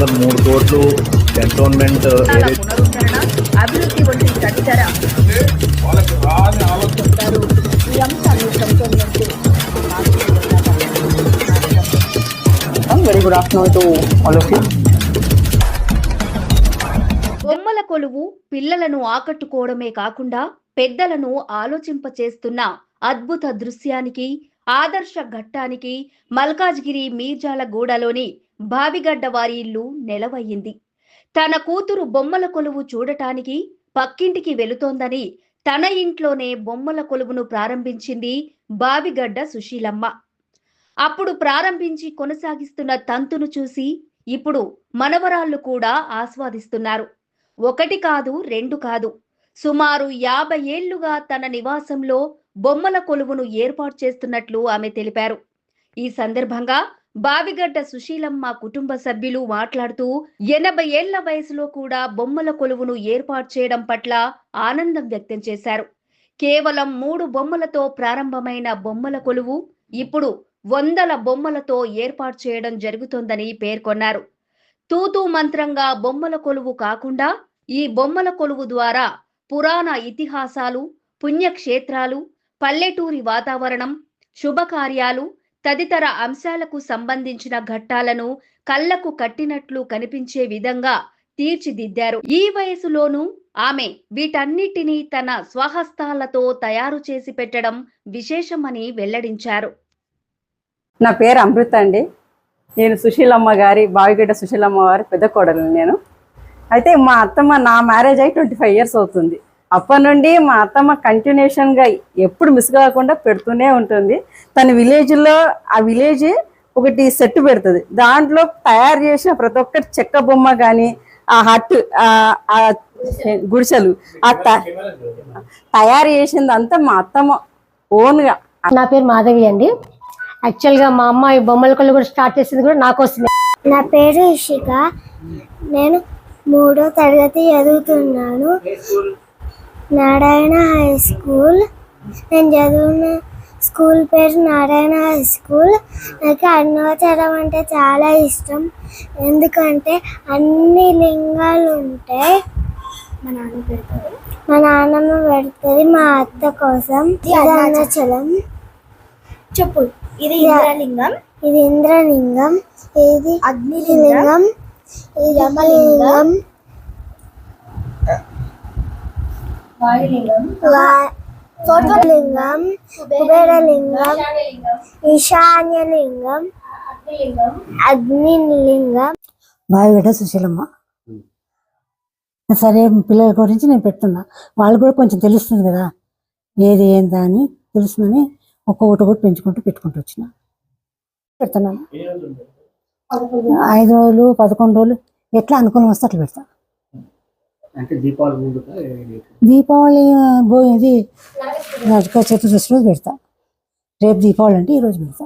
వందల మూడు కోట్లు కంటోన్మెంట్ అభివృద్ధి వంటి తదితర very good afternoon to all of you బొమ్మల కొలువు పిల్లలను ఆకట్టుకోవడమే కాకుండా పెద్దలను ఆలోచింపచేస్తున్న అద్భుత దృశ్యానికి ఆదర్శ ఘట్టానికి మల్కాజ్గిరి మీర్జాల బావిగడ్డ వారి ఇల్లు నెలవయ్యింది. తన కూతురు బొమ్మల కొలువు చూడటానికి పక్కింటికి వెళుతోందని తన ఇంట్లోనే బొమ్మల కొలువును ప్రారంభించింది బావిగడ్డ సుశీలమ్మ. అప్పుడు ప్రారంభించి కొనసాగిస్తున్న తంతును చూసి ఇప్పుడు మనవరాళ్ళు కూడా ఆస్వాదిస్తున్నారు. ఒకటి కాదు రెండు కాదు. సుమారు యాభై ఏళ్ళుగా తన నివాసంలో బొమ్మల కొలువును ఏర్పాటు చేస్తున్నట్లు ఆమె తెలిపారు. ఈ సందర్భంగా బావిగడ్డ సుశీలమ్మ కుటుంబ సభ్యులు మాట్లాడుతూ ఎనభై ఏళ్ళ వయసులో కూడా బొమ్మల కొలువును ఏర్పాటు చేయడం పట్ల ఆనందం వ్యక్తం చేశారు. కేవలం మూడు బొమ్మలతో ప్రారంభమైన బొమ్మల కొలువు ఇప్పుడు వందల బొమ్మలతో ఏర్పాటు చేయడం జరుగుతోందని పేర్కొన్నారు. తూతూ మంత్రంగా బొమ్మల కొలువు కాకుండా ఈ బొమ్మల కొలువు ద్వారా పురాణ ఇతిహాసాలు పుణ్యక్షేత్రాలు పల్లెటూరి వాతావరణం శుభకార్యాలు తదితర అంశాలకు సంబంధించిన ఘట్టాలను కళ్ళకు కట్టినట్లు కనిపించే విధంగా తీర్చిదిద్దారు. ఈ వయసులోనూ ఆమె వీటన్నిటినీ తన స్వహస్తాలతో తయారు చేసి పెట్టడం విశేషమని వెల్లడించారు. నా పేరు అమృత అండి. నేను సుశీలమ్మ గారి బావిగడ్డ సుశీలమ్మ గారి పెద్ద కోడలు నేను. అయితే మా అత్తమ్మ నా మ్యారేజ్ అయి ట్వంటీ ఫైవ్ ఇయర్స్ అవుతుంది. అప్పటి నుండి మా అత్తమ్మ కంటిన్యూషన్గా ఎప్పుడు మిస్ కాకుండా పెడుతూనే ఉంటుంది. తన విలేజ్లో ఆ విలేజ్ ఒకటి సెట్ పెడుతుంది. దాంట్లో తయారు చేసిన ప్రతి ఒక్కటి చెక్క బొమ్మ కానీ ఆ హట్ ఆ గుడిసెలు ఆ త- తయారు చేసింది అంతా మా అత్తమ్మ ఓన్గా నా పేరు మాధవి అండి. యాక్చువల్గా మా అమ్మాయి బొమ్మల కొలు కూడా స్టార్ట్ చేసింది కూడా నా కోసమే. నా పేరు ఇషిక. నేను మూడో తరగతి చదువుతున్నాను. Narayana high school. నేను చదివిన స్కూల్ పేరు నారాయణ హై స్కూల్. నాకు అన్నోచరం అంటే చాలా ఇష్టం. ఎందుకంటే అన్ని లింగాలు ఉంటాయి మా నాన్న పెడతారు మా నాన్నమ్మ పెడుతుంది మా అత్త కోసం. అరుణాచలం చెప్పు ఇది ఇంద్రలింగం. ఇది ఇంద్రలింగం. ఇది అగ్నిలింగం. ఇది యమలింగం. లింగం కుబేరలింగం ఈశాన్యలింగం అగ్నిలింగం బావిగడ్డ సుశీలమ్మ. సరే పిల్లల గురించి నేను పెడుతున్నా. వాళ్ళు కూడా కొంచెం తెలుస్తుంది కదా. ఏది ఏందా అని తెలుస్తుందని ఒక్కొక్కటి ఒకటి పెంచుకుంటూ పెట్టుకుంటూ వచ్చిన. పెడుతున్నాను. ఐదు రోజులు పదకొండు రోజులు ఎట్లా అనుకూలం వస్తే అట్లా పెడతా. అంటే దీపావళి ముందు దీపావళి ఇది నరక చతుర్దశి రోజు పెడతా. రేపు దీపావళి అంటే ఈ రోజు పెడతా.